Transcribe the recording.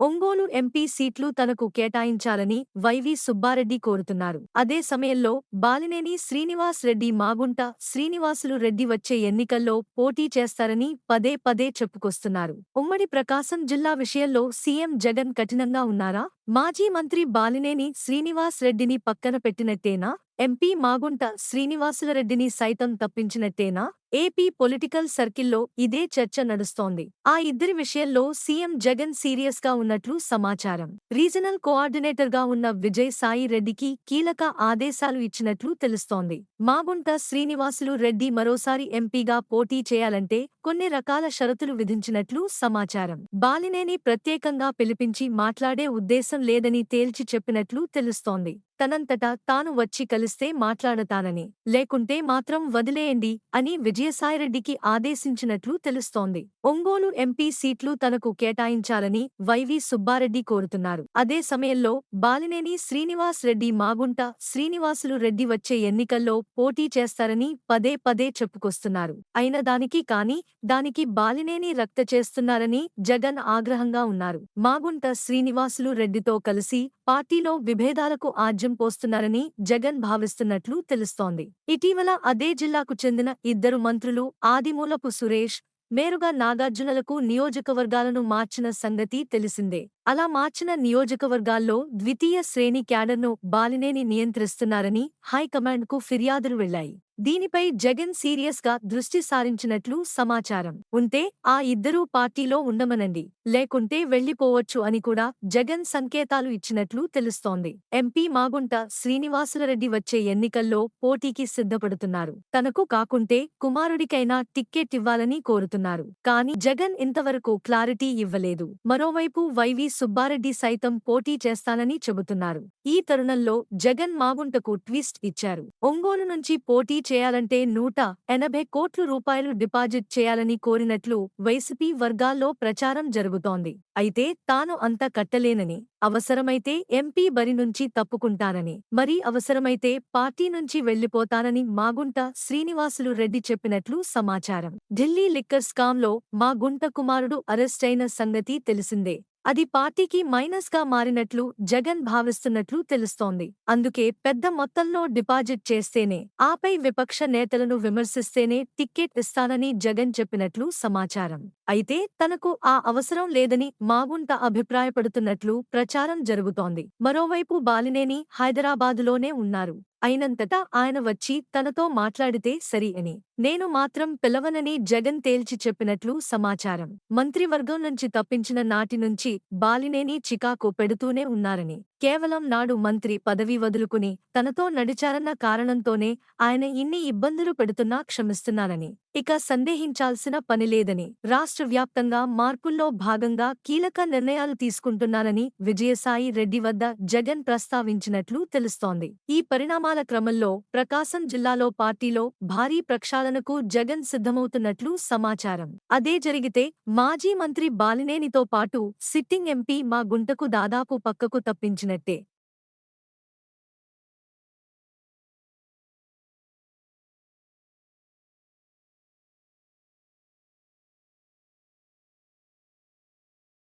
Ongole MP సీట్లు తనకు కేటాయించాలని వైవి సుబ్బారెడ్డి కోరుతున్నారు. అదే సమయంలో బాలినేని శ్రీనివాస్ రెడ్డి మాగుంట శ్రీనివాసులు రెడ్డి వచ్చే ఎన్నికల్లో పోటీ చేస్తారని పదే పదే చెప్పుకొస్తున్నారు. ఉమ్మడి ప్రకాశం జిల్లా విషయంలో సీఎం జగన్ కఠినంగా ఉన్నారా? మాజీ మంత్రి బాలినేని శ్రీనివాస్ రెడ్డిని పక్కన పెట్టినట్టేనా? ఎంపీ మాగుంట శ్రీనివాసులరెడ్డిని సైతం తప్పించినట్టేనా? ఏపీ పొలిటికల్ సర్కిల్లో ఇదే చర్చ నడుస్తోంది. ఆ ఇద్దరి విషయంలో సీఎం జగన్ సీరియస్గా ఉన్నట్లు సమాచారం. రీజనల్ కోఆర్డినేటర్గా ఉన్న విజయ్ సాయి రెడ్డికి కీలక ఆదేశాలు ఇచ్చినట్లు తెలుస్తోంది. మాగుంట శ్రీనివాసులు రెడ్డి మరోసారి ఎంపీగా పోటీ చేయాలంటే కొన్ని రకాల షరతులు విధించినట్లు సమాచారం. బాలినేని ప్రత్యేకంగా పిలిపించి మాట్లాడే ఉద్దేశం లేదని తేల్చి చెప్పినట్లు తెలుస్తోంది. తనంతటా తాను వచ్చి కలిస్తే మాట్లాడతానని లేకుంటే మాత్రం వదిలేయండి అని విజయసాయిరెడ్డికి ఆదేశించినట్లు తెలుస్తోంది. ఒంగోలు ఎంపీ సీట్లు తనకు కేటాయించాలని వైవి సుబ్బారెడ్డి కోరుతున్నారు. అదే సమయంలో బాలినేని శ్రీనివాస్ రెడ్డి మాగుంట శ్రీనివాసులు రెడ్డి వచ్చే ఎన్నికల్లో పోటీ చేస్తారని పదే పదే చెప్పుకొస్తున్నారు. అయిన దానికి కాని దానికి బాలినేని రక్త చేస్తున్నారని జగన్ ఆగ్రహంగా ఉన్నారు. మాగుంట శ్రీనివాసులు రెడ్డితో కలిసి పార్టీలో విభేదాలకు ఆజ్యం పోస్తున్నారని జగన్ భావిస్తున్నట్లు తెలుస్తోంది. ఇటీవల అదే జిల్లాకు చెందిన ఇద్దరు మంత్రులు ఆదిమూలపు సురేష్ మేరుగా నాగార్జునలకు నియోజకవర్గాలను మార్చిన సంగతి తెలిసిందే. అలా మార్చిన నియోజకవర్గాల్లో ద్వితీయ శ్రేణి క్యాడర్ను బాలినేని నియంత్రిస్తున్నారని హైకమాండ్కు ఫిర్యాదులు వెళ్ళాయి దీనిపై జగన్ సీరియస్గా దృష్టి సారించినట్లు సమాచారం. ఉంటే ఆ ఇద్దరూ పార్టీలో ఉండమనండి. లేకుంటే వెళ్ళిపోవచ్చు అని కూడా జగన్ సంకేతాలు ఇచ్చినట్లు తెలుస్తోంది. ఎంపీ మాగుంట శ్రీనివాసులరెడ్డి వచ్చే ఎన్నికల్లో పోటీకి సిద్ధపడుతున్నారు. తనకు కాకుంటే కుమారుడికైనా టిక్కెట్ ఇవ్వాలని కోరుతున్నారు. కానీ జగన్ ఇంతవరకు క్లారిటీ ఇవ్వలేదు. మరోవైపు వైవి సుబ్బారెడ్డి సైతం పోటీ చేస్తానని చెబుతున్నారు. ఈ తరుణంలో జగన్ మాగుంటకు ట్విస్ట్ ఇచ్చారు. ఒంగోలు నుంచి పోటీ చేయాలంటే నూట ఎనభై కోట్ల రూపాయలు డిపాజిట్ చేయాలని కోరినట్లు వైసీపీ వర్గాల్లో ప్రచారం జరుగుతోంది. అయితే తాను అంత కట్టలేనని అవసరమైతే ఎంపీ బరి నుంచి తప్పుకుంటానని మరీ అవసరమైతే పార్టీ నుంచి వెళ్ళిపోతానని మాగుంట శ్రీనివాసులు రెడ్డి చెప్పినట్లు సమాచారం. ఢిల్లీ లిక్కర్ స్కామ్లో మా గుంట కుమారుడు అరెస్టైన సంగతి తెలిసిందే. అది పార్టీకి మైనస్గా మారినట్లు జగన్ భావిస్తున్నట్లు తెలుస్తోంది. అందుకే పెద్ద మొత్తంలో డిపాజిట్ చేస్తేనే ఆపై విపక్ష నేతలను విమర్శిస్తేనే టిక్కెట్ ఇస్తానని జగన్ చెప్పినట్లు సమాచారం. అయితే తనకు ఆ అవసరం లేదని మాగుంట అభిప్రాయపడుతున్నట్లు ప్రచారం జరుగుతోంది. మరోవైపు బాలినేని హైదరాబాదులోనే ఉన్నారు. అయినంతటా ఆయన వచ్చి తనతో మాట్లాడితే సరి అని. నేను మాత్రం పిలవనని జగన్ తేల్చి చెప్పినట్లు సమాచారం. మంత్రివర్గం నుంచి తప్పించిన నాటి నుంచి బాలినేని చికాకు పెడుతూనే ఉన్నారని కేవలం నాడు మంత్రి పదవి వదులుకుని తనతో నడిచారన్న కారణంతోనే ఆయన ఇన్ని ఇబ్బందులు పెడుతున్నా క్షమిస్తున్నారని ఇక సందేహించాల్సిన పనిలేదని రాష్ట్ర వ్యాప్తంగా మార్పుల్లో భాగంగా కీలక నిర్ణయాలు తీసుకుంటున్నారని విజయసాయి రెడ్డి వద్ద జగన్ ప్రస్తావించినట్లు తెలుస్తోంది. ఈ పరిణామాల క్రమంలో ప్రకాశం జిల్లాలో పార్టీలో భారీ పాలనకు జగన్ సిద్ధమవుతున్నట్లు సమాచారం. అదే జరిగితే మాజీ మంత్రి బాలినేనితో పాటు సిట్టింగ్ ఎంపీ మా గుంటకు దాదాపు పక్కకు తప్పించినట్టే.